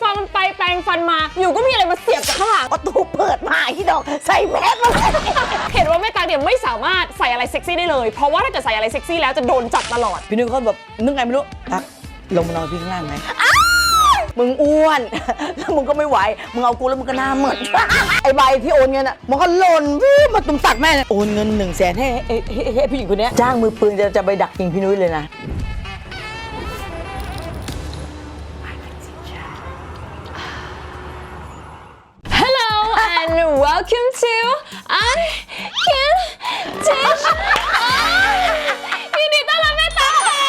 ฟันไปแปรงฟันมา อยู่ก็มีอะไรมาเสียบจากข้างหลัง ประตูเปิดมาที่ดอก ใส่แมสมาเลยเห็นว่าแม่ตั๊กเนี่ยไม่สามารถใส่อะไรเซ็กซี่ได้เลย เพราะว่าถ้าเกิดใส่อะไรเซ็กซี่แล้วจะโดนจับตลอด พี่นุ้ยเขาแบบนึกไงไม่รู้ตักลงมานอนพี่ข้างล่างไหมมึงอ้วน แล้วมึงก็ไม่ไหว มึงเอากูแล้วมึงก็หน้าเหมือนไอ้ใบที่โอนเงินอะ มันก็หล่นวู้มาตุ้มตักแม่เนี่ยโอนเงินหนึ่งแสนให้ให้ให้ให้ผู้หญิงคนเนี้ยจ้างมือปืนจะจะไปดักยิงพี่นุ้ยเลยนะ welcome to I Can Teach ยินดีต้อนรับแม่ตั๊กค่ะ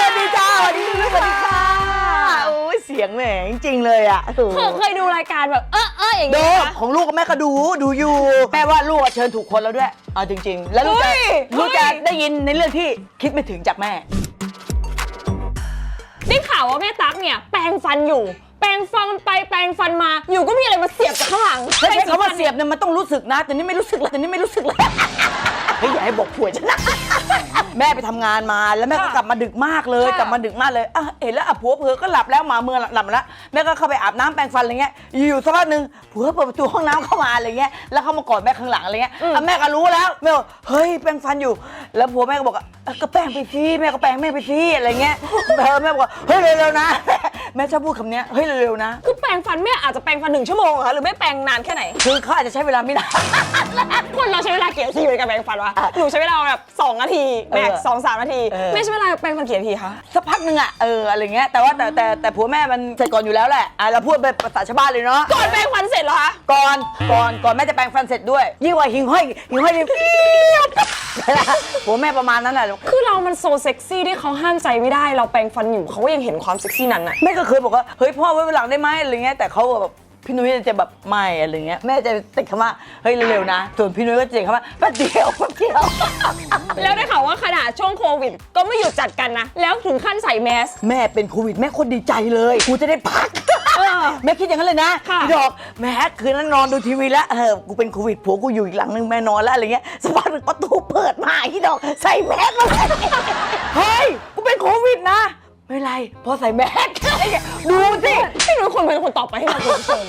สวัสดีจ้าสวัสดีนุ้ยสวัสดีค่ะโอ้ยเสียงแหมจริงๆเลยอะโอ้โหเธอเคยดูรายการแบบเออเอออย่างดูเงี้ยไหมของลูกกับแม่ก็ดูดูอยู่แม่ว่าลูกอะเชิญถูกคนแล้วด้วยเอาจริง ๆ แล้วลูกจะเฮ้ยลูกจะเฮ้ย ได้ยินในเรื่องที่คิดไม่ถึงจากแม่ ได้ข่าวว่าแม่ตั๊กเนี่ยแปรงฟันอยู่ แปรงฟันไปแปรงฟันมา อยู่ก็มีอะไรมาเสียบจากข้างหลังถ้าใช้คำว่าเสียบเนี่ยมันต้องรู้สึกนะ แต่นี่ไม่รู้สึกเลยแต่นี่ไม่รู้สึกเลยเฮ้ยอย่าให้บอกผัวฉันนะแม่ไปทำงานมาแล้วแม่ก็กลับมาดึกมากเลยกลับมาดึกมากเลยอะเห็นแล้วอะผัวเผลอก็หลับแล้วหมาเมืองหลับแล้วแม่ก็เข้าไปอาบน้ำแปรงฟันอะไรเงี้ยอยู่ๆสักพักหนึ่งผัวเปิดประตูห้องน้ำเข้ามาอะไรเงี้ยแล้วเขามากอดแม่ข้างหลังอะไรเงี้ยอะแม่ก็รู้แล้วแม่บอกเฮ้ยแปรงฟันอยู่ แล้วผัวแม่ก็บอกอะเอ้าก็แปรงไปสิแม่ก็แปรงแม่ไปสิอะไรเงี้ยเออแม่บอกว่าเฮ้ยเร็วๆนะ แม่ชอบพูดคำเนี้ยเฮ้ยเร็วๆนะ คือแปรงฟันแม่อาจจะแปรงฟันหนึ่งชั่วโมงเหรอคะหรือไม่แปรงนานแค่ไหน คือเขาอาจจะใช้เวลาไม่นาน คนเราใช้เวลากี่นาทีในการแปรงฟันวะหนูใช้เวลาแบบ2นาทีแม็กเออสองสามนาที เออแม่ใช้เวลาแปรงฟันกี่นาทีคะสักพักหนึ่งอะเอออะไรเงี้ยแต่ว่าแต่แต่แต่ผัวแม่มันเสร็จก่อนอยู่แล้วแหละอะเราพูดเป็นภาษาชาวบ้านเลยเนาะก่อนแปรงฟันเสร็จเหรอคะ ก่อนก่อนก่อนแม่จะแปรงฟันเสร็จด้วยยิ่งกว่าหิงห้อยหิงห้อยนี่ผัวแม่ประมาณนั้นแหละ คือเรามันโซเซ็กซี่ที่เขาห้ามใจไม่ได้ เราแปรงฟันอยู่เขาก็ยังเห็นความเซ็กซี่นั้นอะ แม่ก็เคยบอกว่าเฮ้ยพ่อไว้วันหลังได้ไหมอะไรเงี้ยแต่เขาแบบ พี่นุ้ยจะแบบไม่อะไรเงี้ยแม่จะติดคำว่าเฮ้ยเร็วๆนะ ส่วนพี่นุ้ยก็จะติดคำว่าแป๊บเดียวแป๊บเดียว แล้วได้ข่าวว่าขนาดช่วงโควิด ก็ไม่หยุดจัดกันนะ แล้วถึงขั้นใส่แมส แม่เป็นโควิดแม่โคตรดีใจเลยกูจะได้พัก เออ แม่คิดอย่างนั้นเลยนะค่ะพี่ดอกแม่คืนนั้นนอนดูทีวีแล้วเออกูเป็นโควิดผัวกูอยู่อีกหลังนึงแม่นอนแล้วอะไรเงี้ยสักพักหนึ่งประตูเปิดมาพี่ดอก ใส่แมสมาเลยเฮ้ยกูเป็นโควิดนะ ไม่เป็นไรพอใส่แมสดูสิ พี่นุ้ยควรเป็นคนตอบไปให้เราคุณผู้ชม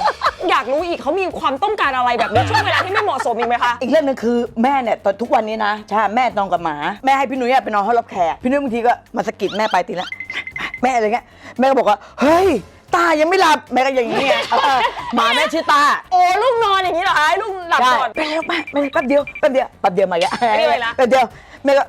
อยากรู้อีกเขามีความต้องการอะไรแบบนี้ช่วงเวลาที่ไม่เหมาะสมอีกไหมคะ อีกเรื่องหนึงคือแม่เนี่ยตอนทุกวันนี้นะใช่แม่นอนกับหมาแม่ให้พี่นุ้ยอะไปนอนห้องรับแขกพี่นุ้ยบางทีก็มาสะกิดแม่ไปตีละแม่อะไรเงี้ยแม่ก็บอกว่าเฮ้ยตายังไม่หลับแม่ก็อย่างนี้ไงเออหมาแม่ชื่อตา โอ้ลูกนอนอย่างนี้เหรอคะให้ลูกหลับก่อนแป๊บแป๊บแป๊บแป๊บเดียวแป๊บเดียวแป๊บเดียวมาอีกไม่ได้เลยละ แป๊บเดียวแม่ก็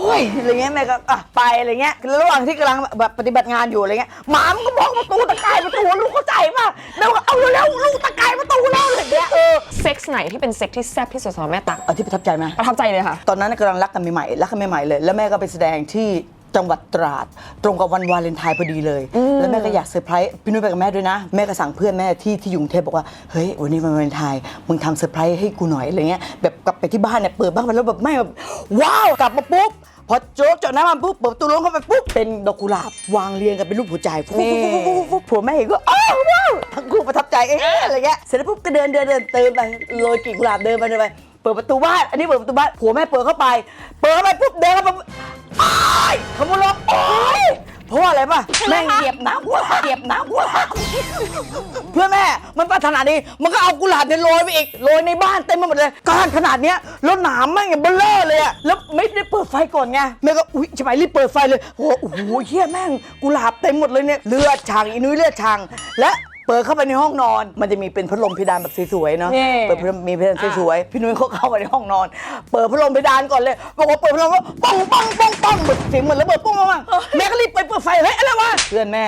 โอ้ยอะไรเงี้ยแม่ก็อะไปอะไรเงี้ยแล้วระหว่างที่กำลังแบบปฏิบัติงานอยู่อะไรเงี้ยหมามันก็บอกประตูตะกายประตูลูกเข้าใจป่ะแม่ก็เอาเร็วๆลูกตะกายประตูแล้วอะไรเงี้ยเออเซ็กส์ไหนที่เป็นเซ็กที่แซ่บที่สุดสำหรับแม่ตั๊กเอาที่ประทับใจไหมประทับใจเลยค่ะ ตอนนั้นกำลังรักกันใหม่ๆรักกันใหม่ๆเลย แล้วแม่ก็ไปแสดงที่ จังหวัดตราด ตรงกับวันวาเลนไทน์พอดีเลย แล้วแม่ก็อยากเซอร์ไพรส์พี่นุ้ยไปกับแม่ด้วยนะ แม่ก็สั่งเพื่อนแม่ที่ที่อยู่กรุงเทพบอกว่า เฮ้ย วันนี้วันวาเลนไทน์มึงทำเซอร์ไพรส์ให้กูหน่อยอะไรเงี้ยแบบกลับไปที่บ้านเนี่ยเปิดบ้านมาแล้วแบบไม่แบบว้าวกลับมาปุ๊บพอโจ๊กเจาะน้ำมันปุ๊บเปิดประตูลงเข้าไปปุ๊บเป็นดอกกุหลาบวางเรียงกันเป็นรูปหัวใจฟุ๊บฟุ๊บฟุ๊บฟุ๊บฟุ๊บผัวแม่เห็นก็อ้าวว้าวทั้งคู่ประทับใจเอ๊ะอะไรเงี้ยเสร็จแล้วปุ๊บก็เดินเดินเดินเติมไปโรยกลีบกุหลาบเดินไปเดินไปเปิดประตูบ้านอันนี้เปิดประตูบ้านผัวแม่เปิดเข้าไป เปิดเข้าไปปุ๊บเดินเข้าไปอ้ายขโมยล็อกโอ๊ยเพราะว่าอะไรป่ะแม่งเหยียบน้ำกุหลาบเหยียบน้ำกุหลาบเพื่อแม่มันปรารถนาดีมันก็เอากุหลาบเนี่ยโรยไปอีกโรยในบ้านเต็มไปหมดเลยก้านขนาดเนี้ยแล้วหนามแม่งอย่างเบลเลอร์เลยอะแล้วไม่ได้เปิดไฟก่อนไงแม่ก็อุ๊ยใช่ไหมรีบเปิดไฟเลยโอ้โหเฮียแม่งกุหลาบเต็มหมดเลยเนี่ยเลือดฉ่างอีนุ้ยเลือดฉ่างและ เปิดเข้าไปในห้องนอน มันจะมีเป็นพัดลมเพดานแบบสวยๆเนาะ นี่ เปิดพัดลมมีเพดานสวยๆ พี่นุ้ยเขาเข้าไปในห้องนอน เปิดพัดลมเพดานก่อนเลยบอกว่าเปิดพัดลมก็ป้องป้องป้องป้องเหมือนเสียงเหมือนระเบิดป้องป้องป้องแม่ก็รีบไปเปิดไฟ เฮ้ยอะไรวะ เพื่อนแม่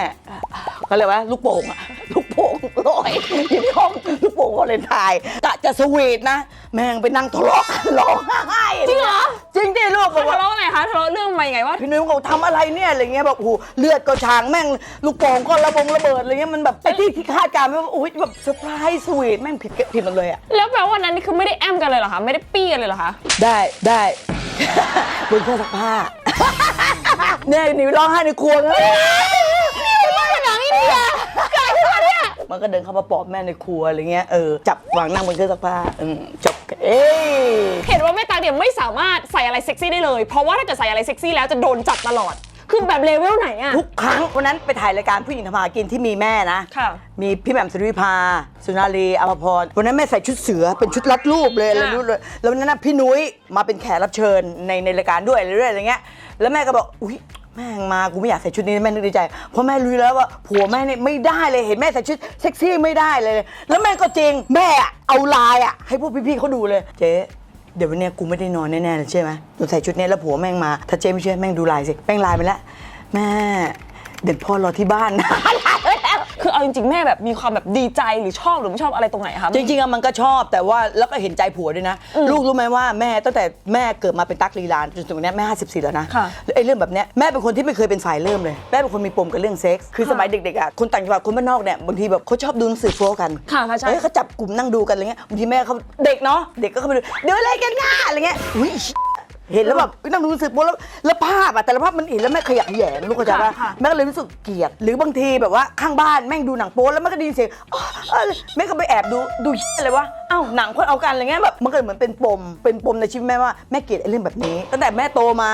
เขาเรียกว่าลูกโป่งอะลูกโป่งลอยอยู่ในห้องลูกโป่งวาเลนไทน์กะจะสวีทนะ แม่งไปนั่งทะเลาะกันร้องไห้จริงเหรอจ ริงดิลูกบอกทะว่าเลาะไงคะทะเลาะเรื่องมายังไงว่า พี่นุ้ยบอกทำอะไรเนี่ยอะไรเงี้ยแบบโอ้โหเลือดก็ชางแม่งลูกโป่งก็ระบงระเบิดอะไรเงี้ยมันแบบไอ้ที่ที่คาดการณ์ไม่ว่าโอ้ยแบบเซอร์ไพรส์สวีทแม่งผิดผิดหมดเลยอะแล้วแปลว่าวันนั้นนี่คือไม่ได้แอมกันเลยเหรอคะไม่ได้ปี้กันเลยเหรอคะได้ได้ บนเครื่องซักผ้า เนี่ยหนีร้องไห้ในครัวเลยมันก็เดินเข้ามาปลอบแม่ในครัวอะไรเงี้ยเออจับวางนั่งบนเครื่องซักผ้าอืมจบเอ้ย เห็นว่าแม่ตั๊กเนี่ยไม่สามารถใส่อะไรเซ็กซี่ได้เลย เพราะว่าถ้าเกิดใส่อะไรเซ็กซี่แล้วจะโดนจับตลอด คือแบบเลเวลไหนอะทุกครั้งวันนั้นไปถ่ายรายการผู้หญิงทำมาหากินที่มีแม่นะ ค่ะ มีพี่แหม่มสุริวิภา สุนารีอภพร วันนั้นแม่ใส่ชุดเสือเป็นชุดรัดรูปเลยอะไรอะ รูปเลยแล้ววันนั้นนะพี่นุ้ยมาเป็นแขกรับเชิญในในรายการด้วยเรื่อยๆอะไรเงี้ย แล้วแม่ก็บอก อุ้ย แม่งมากูไม่อยากใส่ชุดนี้แม่นึกในใจเพราะแม่รู้แล้วว่าผัวแม่เนี่ยไม่ได้เลยเห็นแม่ใส่ชุดเซ็กซี่ไม่ได้เลย แล้วแม่ก็จริงแม่อะเอาลายอะให้พวกพี่ๆเขาดูเลยเจ๊เดี๋ยววันเนี้ยกูไม่ได้นอนแน่ๆเลยใช่ไหมหนูใส่ชุดนี้แล้วผัวแม่งมา ถ้าเจ๊ไม่เชื่อแม่งดูลายสิแม่งลายไปแล้วแม่เด็ดพ่อรอที่บ้านนะ คือเอาจริงๆแม่แบบมีความแบบดีใจหรือชอบหรือไม่ชอบอะไรตรงไหนคะ จริงๆอะมันก็ชอบแต่ว่าแล้วก็เห็นใจผัวด้วยนะ ลูกรู้ไหมว่าแม่ตั้งแต่แม่เกิดมาเป็นตั๊กลีลานจนถึงวันเนี้ยแม่54แล้วนะค่ะแล้วไอ้เรื่องแบบเนี้ยแม่เป็นคนที่ไม่เคยเป็นฝ่ายเริ่มเลยแม่เป็นคนมีปมกับเรื่องเซ็กส์คือสมัยเด็กๆอะคนต่างจังหวัดคนบ้านนอกเนี่ยบางทีแบบเขาชอบดูหนังสือโฟกันค่ะค่ะใช่เฮ้ยเขาจับกลุ่มนั่งดูกันอะไรเงี้ยบางทีแม่เขาเด็กเนาะเด็กก็เข้าไปดูเดี๋ยวอะไรกันง่าอะไรเงี้ยอุ้ย เห็นแล้วแบบนั่งดูหนังสือโป๊แล้วแล้วภาพอะแต่ละภาพมันเห็นแล้วแม่ขยักแหยงลูกเข้าใจปะค่ะ แม่ก็เลยรู้สึกเกลียด หรือบางทีแบบว่าข้างบ้านแม่งดูหนังโป๊แล้วแม่ก็ได้ยินเสียงอ๋อเออแม่ก็ไปแอบดูดูอะไรวะอ้าวหนังคนเอากันอะไรเงี้ยแบบมันก็เหมือนเป็นปม เป็นปมในชีวิตแม่ว่าแม่เกลียดไอ้เรื่องแบบนี้ตั้งแต่แม่โตมา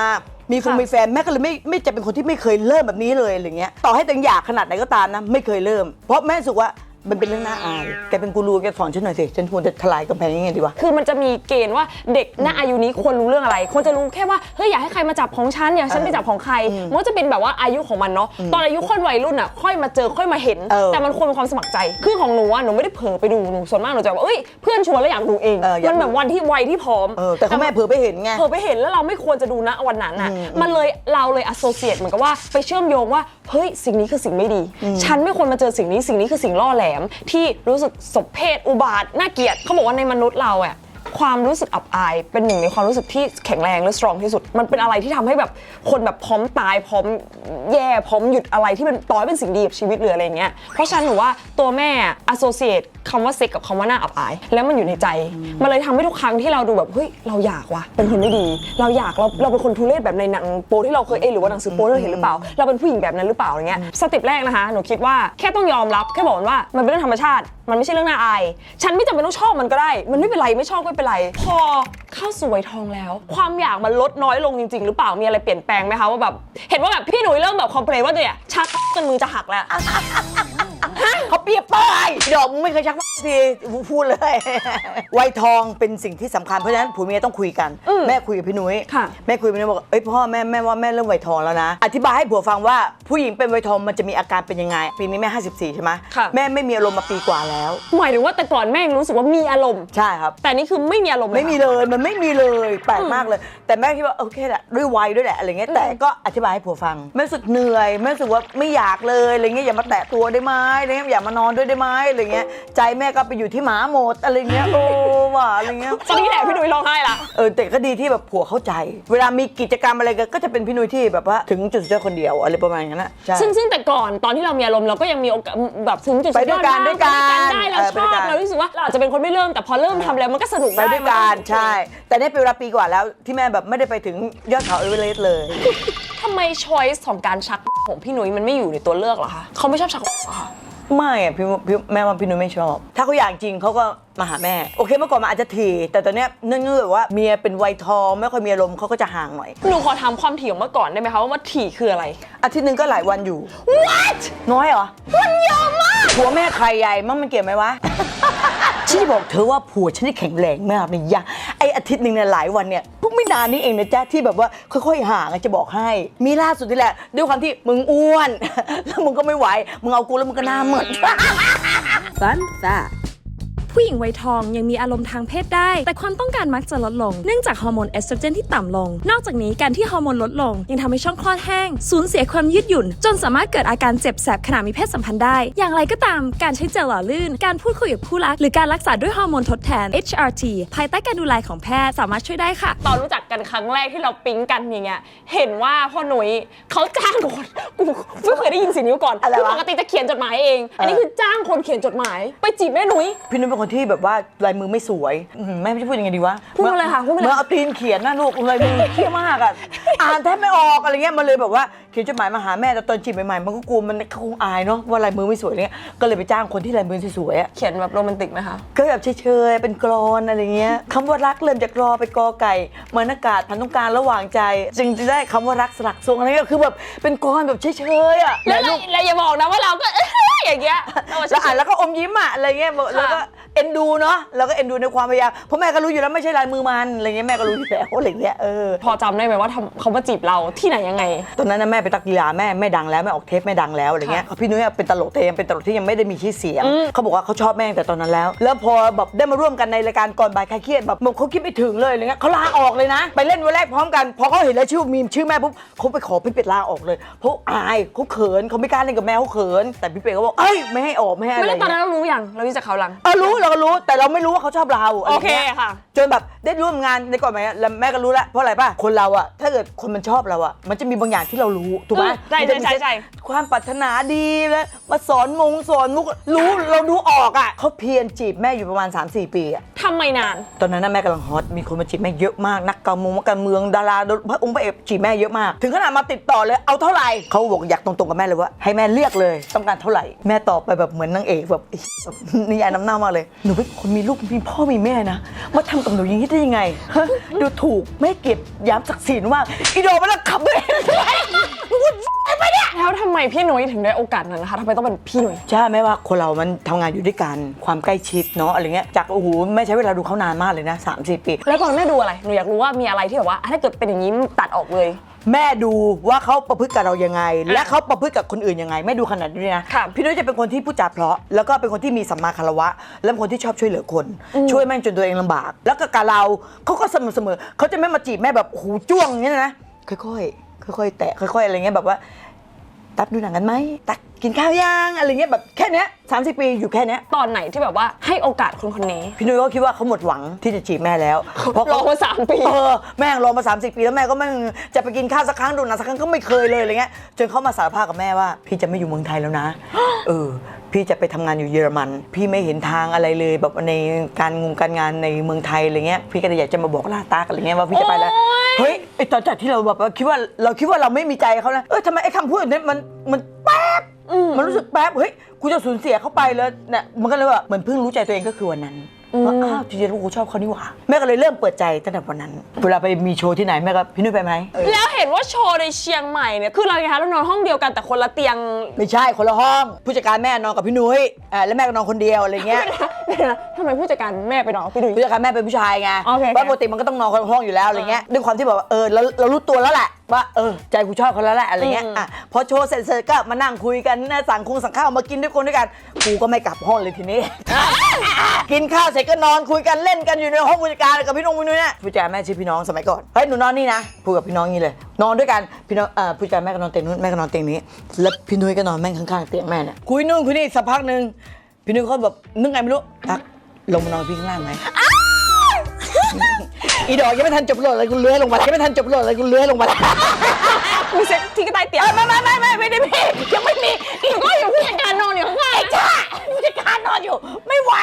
มีฟงค่ะมีแฟนแม่ก็เลยไม่ไม่จะเป็นคนที่ไม่เคยเริ่มแบบนี้เลยอะไรเงี้ยต่อให้ตังอยากขนาดไหนก็ตามนะไม่เคยเริ่ม เพราะแม่รู้สึกว่า มันเป็นเรื่องน่าอายแกเป็นกูรูแกสอนฉันหน่อยสิฉันควรจะทลายกำแพงยังไงดีวะ คือมันจะมีเกณฑ์ว่าเด็กณอายุนี้ควรรู้เรื่องอะไรควรจะรู้แค่ว่าเฮ้ยอยากให้ใครมาจับของฉันอยากให้ฉันไปจับของใครมันก็จะเป็นแบบว่าอายุของมันเนาะตอนอายุค่อยวัยรุ่นอะค่อยมาเจอค่อยมาเห็น เออแต่มันควรเป็นความสมัครใจ คือของหนูอะหนูไม่ได้เผลอไปดูหนูส่วนมากหนูจะแบบเอ้ยเพื่อนชวนแล้วอยากดูเองเอออยากมันแบบวันที่วัยที่พร้อม เออแต่เขาแม่เผลอไปเห็นไงเผลอไปเห็นแล้วเราไม่ควรจะดูนะวันนั้นอะ มันเลยเราเลย associate เหมือนกับว่าไปเชื่อมโยงว่า เฮ้ย สิ่งนี้คือสิ่งไม่ดี ฉันไม่ควรมาเจอสิ่งนี้สิ่งนี้คือสิ่งล่อแหลมที่รู้สึกสพเพศอุบาทน่าเกลียดเขาบอกว่าในมนุษย์เราอะ ความรู้สึกอับอาย เป็นหนึ่งในความรู้สึกที่แข็งแรงและสตรองที่สุด มันเป็นอะไรที่ทำให้แบบคนแบบพร้อมตายพร้อมแย่พร้อมหยุดอะไรที่เป็นต่อให้เป็นสิ่งดีกับชีวิตหรืออะไรเงี้ยเพราะฉะนั้นหนูว่าตัวแม่ associate คำว่าเซ็กกับคำว่าหน่าอับอาย แล้วมันอยู่ในใจ มันเลยทำให้ทุกครั้งที่เราดูแบบเฮ้ยเราอยากว่ะเป็นคนไม่ดี เราอยากเราเราเป็นคนทุเรศแบบในหนังโป๊ที่เราเคยเอยหรือว่าหนังสือโป๊เราเห็นหรือเปล่า เราเป็นผู้หญิงแบบนั้นหรือเปล่าอะไรเงี้ยสเต็ปแรกนะคะหนูคิดว่าแค่ต้องยอมรับแค่บอกว่ามันเป็นเรื่องธรรมชาติ มันไม่ใช่เรื่องน่าอาย ฉันไม่จำเป็นต้องชอบมันก็ได้ มันไม่เป็นไรไม่ชอบก็เป็นไร พอเข้าสวยทองแล้ว ความอยากมันลดน้อยลงจริง ๆ หรือเปล่ามีอะไรเปลี่ยนแปลงไหมคะว่าแบบเห็นว่าแบบพี่หนุ่ยเริ่มแบบคอมเพลนว่าเนี่ยชักจนมือจะหักแล้ว เขาเปรียบเปยเดี๋ยวมึงไม่เคยชักทีพูดเลยวัยทองเป็นสิ่งที่สำคัญเพราะฉะนั้นผัวเมียต้องคุยกัน อืมแม่คุยกับพี่นุ้ยค่ะ แม่คุยกับพี่นุ้ยบอกเอ้ยพ่อแม่แม่ว่าแม่เริ่มวัยทองแล้วนะ อธิบายให้ผัวฟังว่าผู้หญิงเป็นวัยทองมันจะมีอาการเป็นยังไง ปีนี้แม่ 54 ใช่ไหมค่ะ แม่ไม่มีอารมณ์มาปีกว่าแล้ว หมายถึงว่าแต่ก่อนแม่ยังรู้สึกว่ามีอารมณ์ ใช่ครับ แต่นี่คือไม่มีอารมณ์เลยไม่มีค่ะเลยมันไม่มีเลยแปลกมากเลย แต่แม่คิดว่าโอเคแหละด้วยวัยด้วยแหละอะไรเงี้ยแต่ก็อธิบายให้ผัวฟังแม่รู้สึกเหนื่อยแม่รู้สึกว่าไม่อยากเลยอะไรเงี้ยอย่ามาแตะตัวได้ไหมอะไรเงี้ยอย่ามานอนด้วยได้ไหมอะไรเงี้ย ใจแม่ก็ไปอยู่ที่หมาหมดอะไรเงี้ยโอ้ว่ะอะไรเงี้ย ตอนนี้แหละพี่หนุ่ยร้องไห้ละ เออแต่ก็ดีที่แบบผัวเข้าใจ เวลามีกิจกรรมอะไรกันก็จะเป็นพี่นุ้ยที่แบบว่าถึงจุดสุดยอดคนเดียวอะไรประมาณนั้นนะใช่ ซึ่งซึ่งแต่ก่อนตอนที่เรามีอารมณ์เราก็ยังมีโอกาสแบบถึงจุดไปด้วยกันสุดอด้วยกันไปได้เราเออชไปด้อวยบกันเรารู้สึกว่าเราอาจจะเป็นคนไม่เริ่มแต่พอเริ่มทำแล้วมันก็สนุกไปด้วยกันมัใช่ แต่นี่เป็นเวลาปีกว่าแล้วที่แม่แบบไม่ได้ไปถึงยอดเขาเอเวอเรสต์เลย ทำไมช้อยส์ของการชักของพี่หนุ่ยมันไม่อยู่ในตัวเลือกเหรอคะเขาไม่ชอบชักเหรอคะ ไม่อะพี่พี่แม่ว่าพี่นุ้ยไม่ชอบ ถ้าเขาอยากจริงเขาก็มาหาแม่ โอเคเมื่อก่อนมันอาจจะถี่แต่ตอนเนี้ยเนื่องจากแบบว่าเมียเป็นวัยทองไม่ค่อยมีอารมณ์เขาก็จะห่างหน่อย หนูขอถามความถี่ของเมื่อก่อนได้ไหมคะว่าว่าถี่คืออะไร อาทิตย์หนึงก็หลายวันอยู่ what น้อยเหรอมันเยอะมากผัวแม่ใครใหญ่มั่งมันเกี่ยวไหมวะ ฉันจะบอกเธอว่าผัวฉันนี่แข็งแรงมากเลยยะไออาทิตย์หนึ่งเนี่ยหลายวันเนี่ยเพิ่งไม่นานนี้เองนะจ๊ะที่แบบว่าค่อยๆห่างอะจะบอกให้ มีล่าสุดนี่แหละ ด้วยความที่มึงอ้วน แล้วมึงก็ไม่ไหว มึงเอากูแล้วมึงก็หน้าเหมือน Fun fact ผู้หญิงวัยทองยังมีอารมณ์ทางเพศได้ แต่ความต้องการมักจะลดลง เนื่องจากฮอร์โมนเอสโตรเจนที่ต่ำลง นอกจากนี้การที่ฮอร์โมนลดลง ยังทำให้ช่องคลอดแห้ง สูญเสียความยืดหยุ่น จนสามารถเกิดอาการเจ็บแสบขณะมีเพศสัมพันธ์ได้ อย่างไรก็ตาม การใช้เจลหล่อลื่น การพูดคุยกับคู่รัก หรือการรักษาด้วยฮอร์โมนทดแทน HRT ภายใต้การดูแลของแพทย์สามารถช่วยได้ค่ะ ตอนรู้จักกันครั้งแรกที่เราปิ๊งกันอย่างเงี้ย เห็นว่าพ่อหนุ่ยเขาจ้างคนกูไม่เคยได้ยินสิ่งนี้มาก่อนอะไรวะคือปกติจะเขียนจดหมายเอง อันนี้คือจ้างคนเขียนจดหมาย ไปจีบแม่หนุ่ยพี่นุ้ยเป็นคนที่แบบว่าลายมือไม่สวยอื้อหือแม่ไม่รู้จะพูดยังไงดีวะพูดมาเลยค่ะพูดมาเลยเมื่อเอาตีนเขียนนะลูกลายมือเขี้ยมากอะอ่านแทบไม่ออกอะไรเงี้ยมันเลยแบบว่าเขียนจดหมายมาหาแม่แต่ตอนจีบใหม่ๆมันก็กลัวมันคงอายเนาะว่าลายมือไม่สวยเนี่ยก็เลยไปจ้างคนที่ลายมือสวยๆอะเขียนแบบโรแมนติกไหมคะ ก็แบบเฉยๆเป็นกรอนอะไรเงี้ยคำว่ารักเริ่มจากรอไปกอไก่เหมือนอากาศพันต้องการระหว่างใจ จึงจะได้คำว่ารักสลักทรงอะไรเงี้ยคือแบบเป็นกรอนแบบเฉยๆอะแล้วลูเรากเราอย่าบอกนะว่าเราก็ อย่างเงี้ยเราแล้วอ่านแล้วก็อมยิ้มอะอะไรเงี้ยบอกแล้วก็เอ็นดูเนาะแล้วก็เอ็นดูในความพยายามเพราะแม่ก็รู้อยู่แล้วไม่ใช่ลายมือมันอะไรเงี้ยแม่ก็รู้อยู่แล้วอะไรเงี้ยเออพอจำได้ไหมว่าทำเขามาจีบเราที่ไหนยังไง ตอนนั้นนะแม่เป็นตักกีฬาแม่แม่ดังแล้วแม่ออกเทปแม่ดังแล้วอะไรเงี้ยพี่นุ้ยอะเป็นตลกแต่ยังเป็นตลกที่ยังไม่ได้มีชื่อเสียงเขาบอกว่าเขาชอบแม่ตั้งแต่ตอนนั้นแล้ว แล้วพอแบบได้มาร่วมกันในรายการก่อนบ่ายคลายเครียดแบบเขาคิดไม่ถึงเลยอะไรเงี้ยเขาลาออกเลยนะ ไปเล่นวันแรกพร้อมกันพอเขาเห็นแล้วชื่อมีมชื่อแม่ปุ๊บเขาไปขอพี่เป็ดลาออกเลยเพราะอายเขาเขินเขาไม่กล้าเล่นกับแม่เขาเขิน แต่พี่เป็ดก็บอกเอ้ยไม่ให้ออกไม่ให้อะไม่ไรแล้วตอนนั้เงี้ยนเรารู้ยังเรารู้จักเขาหลังเออรู้เราก็รู้แต่เราไม่รู้ว่าเขาชอบเราะไรโอเคงี้ยค่ะจนแบบได้ร่วมงานในก่อนไหมแล้วแม่ก็รู้แล้วเพราะอะไรป่ะคนเราอะถ้าเกิดคนมันชอบเราอะมันจะมีบางอย่างที่เรารู้ถูกไหมอืมใช่มันจะมีใช่ใช่ ความปรารถนาดีแล้วมาสอนมงสอนมุกรู้เราดูออกอะเขาเพียรจีบแม่อยู่ประมาณ 3-4 ปีอะทำไมนาน ตอนนั้นนะแม่กำลังฮอตมีคนมาจีบแม่เยอะมากนักการเมืองนักการเมืองดาราพระองค์พระเอกจีบแม่เยอะมาก ถึงขนาดมาติดต่อเลยเอาเท่าไหร่เขาบอกอยากตรงๆกับแม่เลยว่าให้แม่เลือกเลยต้องการเท่าไหร่แม่ตอบไปแบบเหมือนนางเอกแบบแบบนิยายน้ำเน่ามากเลยหนูเป็นคนมีลูกมีพ่อมีแม่นะมาทำกับหนูอย่างนี้ได้ยังไงฮะดูถูกไม่เก็บย้ำศักดิ์ศรีหนูมากอีโดมันละขับด้วยแล้วทำไมพี่หนุ่ยถึงได้โอกาสนั้นนะคะทำไมต้องเป็นพี่หนุ่ยใช่ไหมว่าคนเรามันทำงานอยู่ด้วยกันความใกล้ชิดเนาะอะไรเงี้ยจากโอ้โหแม่ใช้เวลาดูเขานานมากเลยนะสามสี่ปีแล้วก่อนแม่ดูอะไรหนูอยากรู้ว่ามีอะไรที่แบบว่าถ้าเกิดเป็นอย่างนี้ตัดออกเลย แม่ดูว่าเขาประพฤติกับเรายังไง และเขาประพฤติกับคนอื่นยังไงแม่ดูขนาดนี้นะค่ะ พี่นุ้ยจะเป็นคนที่พูดจาเพราะ แล้วก็เป็นคนที่มีสัมมาคารวะ และเป็นคนที่ชอบช่วยเหลือคน ช่วยแม่งจนตัวเองลำบาก แล้วก็กับเราเขาก็เสมอเสมอเขาจะไม่มาจีบแม่แบบโอ้โหูจ้วงอย่างนี้นะค่อยๆ ค่อยๆแตะค่อยๆอะไรเงี้ยแบบว่า ตักดูหนังกันไหมตักกินข้าวยังอะไรเงี้ยแบบแค่เนี้ยสามสิบปีอยู่แค่เนี้ยตอนไหนที่แบบว่าให้โอกาสคนคนนี้ พี่นุ้ยก็คิดว่าเขาหมดหวังที่จะจีบแม่แล้วเพราะรอเขามาสามปี เออแม่งรอมา30ปีแล้วแม่ก็แม่งจะไปกินข้าวสักครั้งดูหนังสักครั้งก็ไม่เคยเลยอะไรเงี้ยจนเขามาสารภาพกับแม่ว่า พี่จะไม่อยู่เมืองไทยแล้วนะ เออ พี่จะไปทำงานอยู่เยอรมัน พี่ไม่เห็นทางอะไรเลยแบบในการงงการงานในเมืองไทยอะไรเงี้ยพี่ก็เลยอยากจะมาบอกลาตากอะไรเงี้ยว่าพี่จะไปแล้วโอ๊ยเฮ้ยไอตอนจากที่เราแบบว่าคิดว่าเราคิดว่าเราไม่มีใจเขานะเออทำไมไอคำพูดนี้มันมันแป๊บมันรู้สึกแป๊บเฮ้ยกูจะสูญเสียเขาไปแล้วเนี่ยมันก็เลยว่าเหมือนเพิ่งรู้ใจตัวเองก็คือวันนั้น ว่าอ้าวจริงๆแล้วกูชอบเขานี่หว่าแม่ก็เลยเริ่มเปิดใจตั้งแต่วันนั้น เวลาไปมีโชว์ที่ไหนแม่ก็พี่นุ้ยไปไหมเออแล้วเห็นว่าโชว์ในเชียงใหม่เนี่ยคือเราไงคะเรานอนห้องเดียวกันแต่คนละเตียง ไม่ใช่คนละห้อง ผู้จัดการแม่นอนกับพี่นุ้ยอ่าแล้วแม่ก็นอนคนเดียวอะไรเงี้ยเดี๋ยวนะทำไมผู้จัดการแม่ไปนอนกับพี่หนุ่ยผู้จัดการแม่เป็นผู้ชายไงโอเคว่าปกติมันก็ต้องนอนคนละห้องอยู่แล้วอะไรเงี้ยด้วยความที่แบบว่าเออเราเรารู้ตัวแล้วแหละ ว่าเออใจกูชอบเขาแล้วแหละอะไรเงี้ยอะพอโชว์เสร็จๆก็มานั่งคุยกันนะสั่งคงสั่งข้าวมากินด้วยคนด้วยกันกูก็ไม่กลับห้องเลยทีนี้ กินข้าวเสร็จก็นอนคุยกันเล่นกันอยู่ในห้องผู้จัดการกับพี่น้องพี่นุ้ยเนี่ยผู้จัดการแม่ชื่อพี่น้องสมัยก่อนเฮ้ยหนูนอนนี่นะพูดกับพี่น้องงี้เลย นอนด้วยกันพี่น้องเอ่อผู้จัดการแม่ก็นอนเตียงนู้นแม่ก็นอนเตียงนี้ แล้วพี่นุ้ยก็นอนแม่งข้างๆเตียงแม่เนี่ยคุยนู่นคุยนี่สักพักหนึ่งพี่นุ้ยเขาแบบนึกไงไม่รู้ตักลงมานอนกับพี่ข้างล่างไหม อีดอกยังไม่ทันจบโหลดเลยกูเลื้อยลงมาแล้วยังไม่ทันจบโหลดเลยกูเลื้อยลงมาแล้วมีเซ็ตที่ใต้เตียงไม่ไม่ไม่ไม่ไม่ได้พี่ยังไม่มีหนูก็อยู่ผู้จัดการนอนอยู่ข้างๆไอ้จ้าผู้จัดการนอนอยู่ ไม่ไหว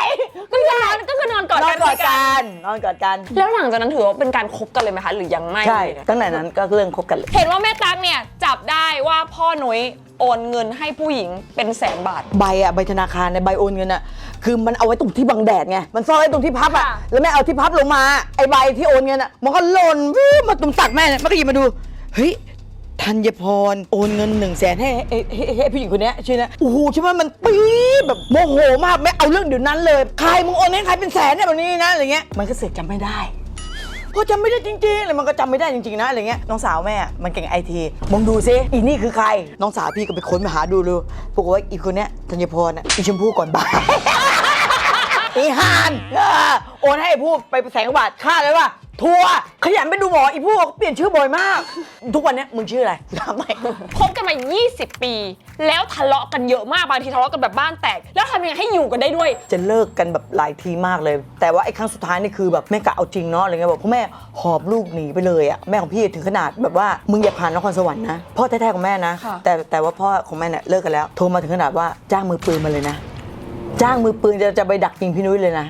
ก็คือนอนก็คือนอนกอดนอกันนกอดกันนอนกอดกันแล้วหลังจากนั้นถือว่าเป็นการคบกันเลยไหมคะหรือยังไม่ใช่เลยตั้งแต่นั้นก็เรื่องคบกันเลยเห็นว่าแม่ตั๊กเนี่ยจับได้ว่าพ่อหนุ่ย โอนเงินให้ผู้หญิงเป็นแสนบาท ใบอะใบธนาคารในใบโอนเงินอะคือมันเอาไว้ตรงที่บังแดดไงมันซ่อนไว้ตรงที่พับอะค่ะ แล้วแม่เอาที่พับลงมาไอ้ใบที่โอนเงินอะมันก็หล่นวู้มาตุ่มตักแม่เนี่ยมันก็หยิบมาดูเฮ้ยธัญพรโอนเงินหนึ่งแสนให้ให้ให้ให้ให้ผู้หญิงคนเนี้ยชื่อนะโอ้โหใช่ไหมมันปี๊ดแบบโมโหมากแม่เอาเรื่องเดี๋ยวนั้นเลยใครมึงโอนให้ใครเป็นแสนเนี่ยแบบนี้นะอะไรเงี้ยมันก็เสกจำไม่ได้ พอจำไม่ได้จริงๆเลยมันก็จำไม่ได้จริงๆนะอะไรเงี้ยน้องสาวแม่มันเก่งไอทีมึงดูซิอีนี่คือใคร น้องสาวพี่ก็ไปค้นมาหาดูเลยปรากฏว่าอีคนเนี้ยธัญพรอะอีชมพู่ก่อนบ่ายอีฮานเออโอนให้ผู้ไปแสงบาทค่าเลยว่า ทัวร์ขยันไปดูหมออีผู้เขาเปลี่ยนชื่อบ่อยมาก ทุกวันเนี้ยมึงชื่ออะไรถามไหมคบกันมา 20 ปี แล้วทะเลาะกันเยอะมากบางทีทะเลาะกันแบบบ้านแตก แล้วทำยังไงให้อยู่กันได้ด้วย จะเลิกกันแบบหลายทีมากเลย แต่ว่าไอ้ครั้งสุดท้ายนี่คือแบบแม่กะเอาจริงเนาะอะไรเงี้ยบอกพ่อแม่หอบลูกหนีไปเลยอะแม่ของพี่ถึงขนาดแบบว่ามึงอย่าผ่านนครสวรรค์นะพ่อแท้ๆของแม่นะ ค่ะ แต่แต่ว่าพ่อของแม่เนี่ยเลิกกันแล้วโทรมาถึงขนาดว่าจ้างมือปืนมาเลยนะ จ้างมือปืนจะจะไปดักยิงพี่นุ้ยเลยนะ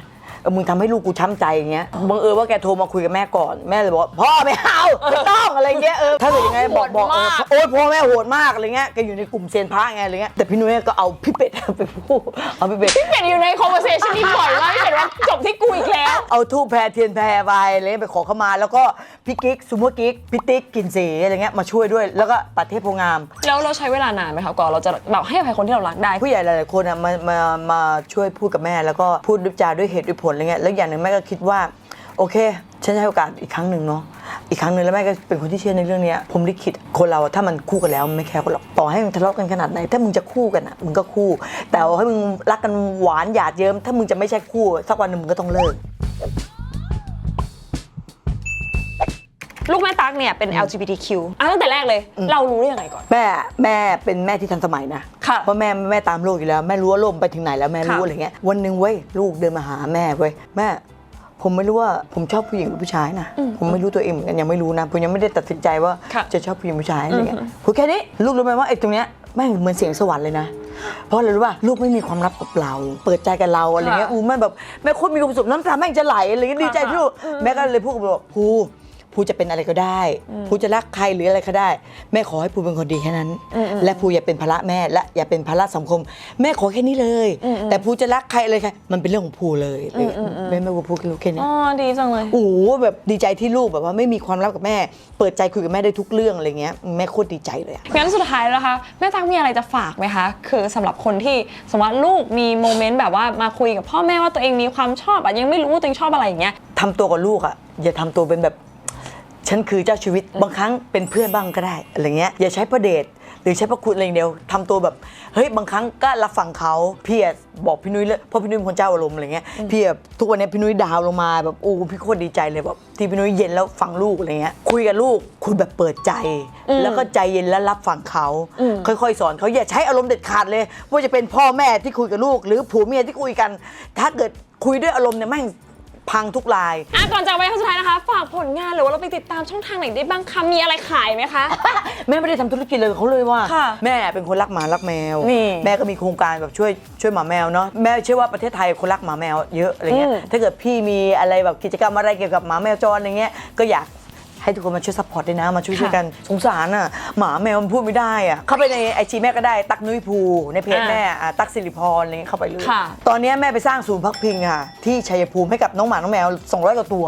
อมึงทำให้ลูกกูช้ำใจอย่างเงี้ยบังเอิญว่าแกโทรมาคุยกับแม่ก่อนแม่เลยบอกว่าพ่อไม่เอาไม่ต้องอะไรเงี้ยเออถ้าเกิดยังไงบอกบอกเออโหดมากโอ๊ยพ่อแม่โหดมากอะไรเงี้ยแกอยู่ในกลุ่มเซียนพระไงอะไรเงี้ยแต่พี่นุ้ยก็เอาพี่เป็ดไปพูดเอาพี่เป็ด พี่เป็ดอยู่ใน conversation นี้บ่อยมากพี่เป็ดว่าจบที่กูอีกแล้ว เอาทูบแพรเทียนแพรไปอะไรเงี้ยไปขอเข้ามา แล้วก็พี่กิ๊กซูเปอร์กิ๊กพี่ติ๊กกินเสอะไรเงี้ยมาช่วยด้วย แล้วก็ปัดเทพโพงาม แล้วเราใช้เวลานานไหมคะก่อนเราจะแบบให้อภัยคนที่เรารักได้ ผู้ใหญ่หลาย ๆ คนอะมามามาช่วยพูดกับแม่แล้วก็พูดด้วยจาด้วยเหตุด้วยผลอะไรเงี้ยแล้วอย่างหนึ่งแม่ก็คิดว่า โอเค ฉันจะให้โอกาสอีกครั้งหนึ่งเนาะอีกครั้งหนึ่งแล้วแม่ก็เป็นคนที่เชื่อในเรื่องนี้ผมลิขิตคนเราอะถ้ามันคู่กันแล้วมันไม่แคร์กันหรอกต่อให้มึงทะเลาะกันขนาดไหน ถ้ามึงจะคู่กันอะมึงก็คู่ แต่ให้มึงรักกันหวานหยาดเยิ้มถ้ามึงจะไม่ใช่คู่สักวันหนึ่งมึงก็ต้องเลิก ลูกแม่ตั๊กเนี่ยเป็น LGBTQ อะตั้งแต่แรกเลย เรารู้ได้ยังไงก่อน แม่แม่เป็นแม่ที่ทันสมัยนะค่ะเพราะแม่แม่ตามโลกอยู่แล้วแม่รู้ว่าโลกไปถึงไหนแล้วแม่รู้ค่ะอะไรเงี้ยวันหนึ่งเว้ยลูกเดินมาหาแม่เว้ยแม่ผมไม่รู้ว่าผมชอบผู้หญิงหรือผู้ชายนะผมไม่รู้ตัวเองเหมือนกันยังไม่รู้นะผมยังไม่ได้ตัดสินใจว่าค่ะจะชอบผู้หญิงผู้ชายอะไรเงี้ยพูดแค่นี้ลูกรู้ไหมว่าไอ้ตรงเนี้ยแม่งเหมือนเสียงสวรรค์เลยนะ เพราะอะไรรู้ป่ะลูกไม่มีความลับกับเรา เปิดใจกับเราอะไรเงี้ยค่ะอูแม่แบบแม่โคตรมีความสุขน้ำตาแม่งจะไหลอะไรเงี้ยดีใจที่ลูกแม่ก็เลยพูดกับลูกว่าภู ภูจะเป็นอะไรก็ได้ภูจะรักใครหรืออะไรก็ได้ แม่ขอให้ภูเป็นคนดีแค่นั้น และภูอย่าเป็นภาระแม่และอย่าเป็นภาระสังคม แม่ขอแค่นี้เลย แต่ภูจะรักใครอะไรใครมันเป็นเรื่องของภูเลยแม่แม่ว่าภูแค่รู้แค่นี้อ๋อดีจังเลยโอ้โหแบบดีใจที่ลูกแบบว่าไม่มีความลับกับแม่ เปิดใจคุยกับแม่ได้ทุกเรื่องอะไรเงี้ยแม่โคตรดีใจเลยอะงั้นสุดท้ายแล้วนะคะแม่ตั๊กมีอะไรจะฝากไหมคะคือสำหรับคนที่สมมติว่าลูกมีโมเมนต์แบบว่ามาคุยกับพ่อแม่ว่าตัวเองมีความชอบอะยังไม่รู้ว่าตัวเองชอบอะไรอย่างเงี้ยทำตัวกับลูกอะอย่าทำตัวเป็นแบบ ฉันคือเจ้าชีวิตบางครั้งเป็นเพื่อนบ้างก็ได้อะไรเงี้ยอย่าใช้ประเดชหรือใช้พระคุณอะไรอย่างเดียวทำตัวแบบเฮ้ยบางครั้งก็รับฟังเขาพี่อะบอกพี่นุ้ยเลยเพราะพี่นุ้ยเป็นคนเจ้าอารมณ์อะไรเงี้ยพี่อะทุกวันนี้พี่นุ้ยดาวลงมาแบบโอ้พี่โคตรดีใจเลยแบบที่พี่นุ้ยเย็นแล้วฟังลูกอะไรเงี้ยคุยกับลูกคุยแบบเปิดใจ แล้วก็ใจเย็นแล้วรับฟังเขาค่อยๆ สอนเขาอย่าใช้อารมณ์เด็ดขาดเลยว่าจะเป็นพ่อแม่ที่คุยกับลูก หรือผัวเมียที่คุยกัน ถ้าเกิดคุยด้วยอารมณ์เนี่ยแม่ง พังทุกราย อะก่อนจากไปครั้งสุดท้ายนะคะ ฝากผลงานหรือว่าเราไปติดตามช่องทางไหนได้บ้างคะมีอะไรขายไหมคะ แม่ไม่ได้ทำธุรกิจเลยกับเขาเลยว่า ค่ะแม่เป็นคนรักหมารักแมว นี่แม่ก็มีโครงการแบบช่วยช่วยหมาแมวเนาะแม่เชื่อว่าประเทศไทยคนรักหมาแมวเยอะอะไรเงี้ยอืม ถ้าเกิดพี่มีอะไรแบบกิจกรรมอะไรเกี่ยวกับหมาแมวจรอะไรเงี้ยก็อยาก ให้ทุกคนมาช่วยซัพพอร์ตด้วยนะ มาช่วยช่วยกันสงสารอะหมาแมวมันพูดไม่ได้อะเข้าไปในไอจีแม่ก็ได้ตักนุ้ยภูในเพจอ่าแม่อะตักสิริพรอะไรเงี้ยเข้าไปเลยค่ะตอนเนี้ยแม่ไปสร้างศูนย์พักพิงค่ะ ที่ชัยภูมิให้กับน้องหมาน้องแมว 200กว่าตัว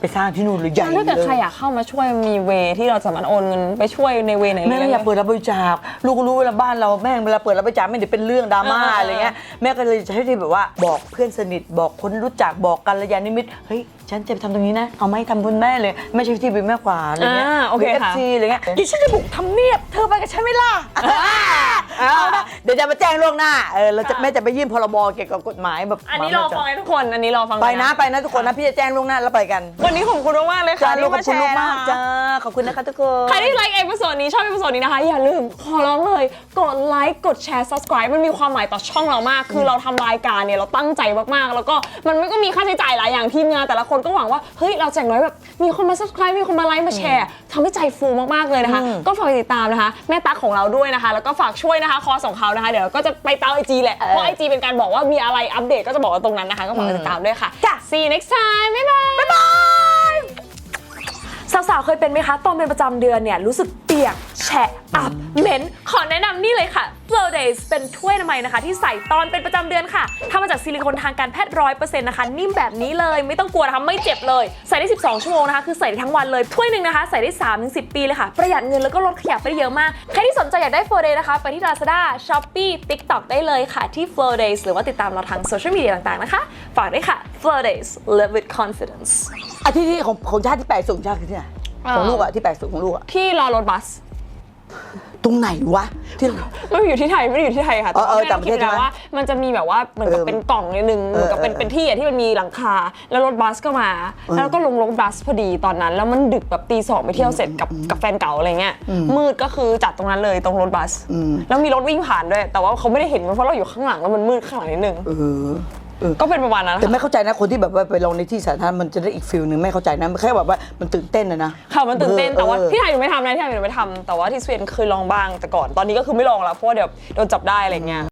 ไปสร้างที่นู่นเลยใหญ่ถ้าเกิดเลยใครอยากเข้ามาช่วยมีเวที่เราสามารถโอนเงินไปช่วยในเวไหนแม่ไม่อยากเปิดรับบริจาคลูกก็รู้เวลาบ้านเราแม่งเวลาเปิดรับบริจาคไม่เดี๋ยวเป็นเรื่องดราม่าอ่าอะไรเงี้ยแม่ก็เลยใช้ที่แบบว่าบอกเพื่อนสนิทบอกคนรู้จักบอกกัลยาณมิตรเฮ้ย ฉันจะไปทำตรงนี้นะ เอาไหมทำบุญแม่เลย ไม่ใช่ที่เป็นแม่กว่าอะไรเงี้ยอ่าโอเคเอฟค่ะ ซีอะไรเงี้ยดิฉันจะบุกทำเนียบเธอไปกับฉันไหม่ล่ะอ่าเอานะเดี๋ยวจะมาแจ้งล่วงหน้าเออเราจะค่ะแม่จะไปยื่นพรบเกี่ยวกับกฎหมายแบบอันนี้รอฟังให้ทุกคน อันนี้รอฟังไปนะไปนะทุกคนนะพี่จะแจ้งล่วงหน้าแล้วไปกันวันนี้ขอบคุณมากๆเลยค่ะจ้าลูที่กขอบมาแชคุณลูกร์มากนะคะจ้าขอบคุณนะคะทุกคน ใครที่ไลค์เอพิโซดนี้ชอบเอพิโซดนี้นะคะ อย่าลืมขอร้องเลยกดไลค์กดแชร์ subscribe มันมีความหมายต่อช่องเรามาก คือเราทำรายการเนี่ยเราตั้งใจมากๆ แล้วก็มันไม่ก็มีค่าใช้จ่ายหลายอย่างทีมงานแต่ละคนก็หวังว่า เฮ้ย เราแจกน้อยแบบ มีคนมา subscribe มีคนมาไลค์มาแชร์ทำให้ใจฟูมากๆเลยนะคะ ก็ฝากไปติดตามนะคะ แม่ตั๊กของเราด้วยนะคะ แล้วก็ฝากช่วยนะคะ คอร์สของเขานะคะ เดี๋ยวเราก็จะไปตามไอจีแหละ เพราะไอจีเป็นการบอกว่ามีอะไรอัปเดตก็จะบอกว่าตรงนั้นนะคะ ก็ฝากไปติดตามด้วยค่ะจ้ะ see you next time บ๊ายบายบ๊ายบายสาวๆเคยเป็นไหมคะตอนเป็นประจำเดือนเนี่ยรู้สึกเปียก แฉะอับเหม็นขอแนะนำนี่เลยค่ะ Flow Days เป็นถ้วยอนามัยนะคะ ที่ใส่ตอนเป็นประจำเดือนค่ะทำมาจากซิลิโคนทางการแพทย์ร้อยเปอร์เซ็นต์นะคะ นิ่มแบบนี้เลยไม่ต้องกลัวนะคะไม่เจ็บเลย ใส่ได้ 12 ชั่วโมงนะคะ คือใส่ได้ทั้งวันเลย ถ้วยหนึ่งนะคะ ใส่ได้3-10ถึง10ปีเลยค่ะ ประหยัดเงินแล้วก็ลดขยะไปได้เยอะมากใครที่สนใจอยากได้ Flow Day นะคะ ไปที่ Lazada Shopee TikTok ได้เลยค่ะที่ Flow Days หรือว่าติดตามเราทางโซเชียลมีเดียต่างๆนะคะฝากด้วยค่ะ Flow Days live with confidence อาที่ที่ของของชาติที่แปลกสุดของชาติคือที่ไหนอ่าของลูกอะที่แปลกสุดของลูกอะที่รอรถบัส ตรงไหนวะที่ ไม่ได้อยู่ที่ไทยไม่ได้อยู่ที่ไทยค่ะเออเออแม่ต่างประเทศคิดแล้วใช่ไหมว่า มันจะมีแบบว่าเหมือนกับเออเป็นกล่องนิดนึงเหมือนกับเป็นเออเป็นที่อะที่มันมีหลังคา แล้วรถบัสก็มา แล้วก็ลงรถบัสพอดีตอนนั้น แล้วมันดึกแบบตีสองไปเที่ยวเสร็จกับกับแฟนเก่าอะไรเงี้ยมืดก็คือจัดตรงนั้นเลยตรงรถบัสแล้วมีรถวิ่งผ่านด้วย แต่ว่าเขาไม่ได้เห็นมันเพราะเราอยู่ข้างหลังแล้วมันมืดข้างหลังนิดนึง เออ เออ ก็เป็นประมาณนั้นแต่ไม่เข้าใจนะคนที่แบบว่าไปลงในที่สาธารณะมันจะได้อีกฟิลหนึ่งไม่เข้าใจนะแค่แบบว่ามันตื่นเต้นนะนะค่ะมันตื่นเต้นแต่ว่าออ ที่ไทยหนูไม่ทำนะที่ไทยหนูไม่ทำแต่ว่าที่สวีเดนเคยลองบ้างแต่ก่อนตอนนี้ก็คือไม่ลองแล้วเพราะว่าเดี๋ยวโดนจับได้อะไรเงี้ย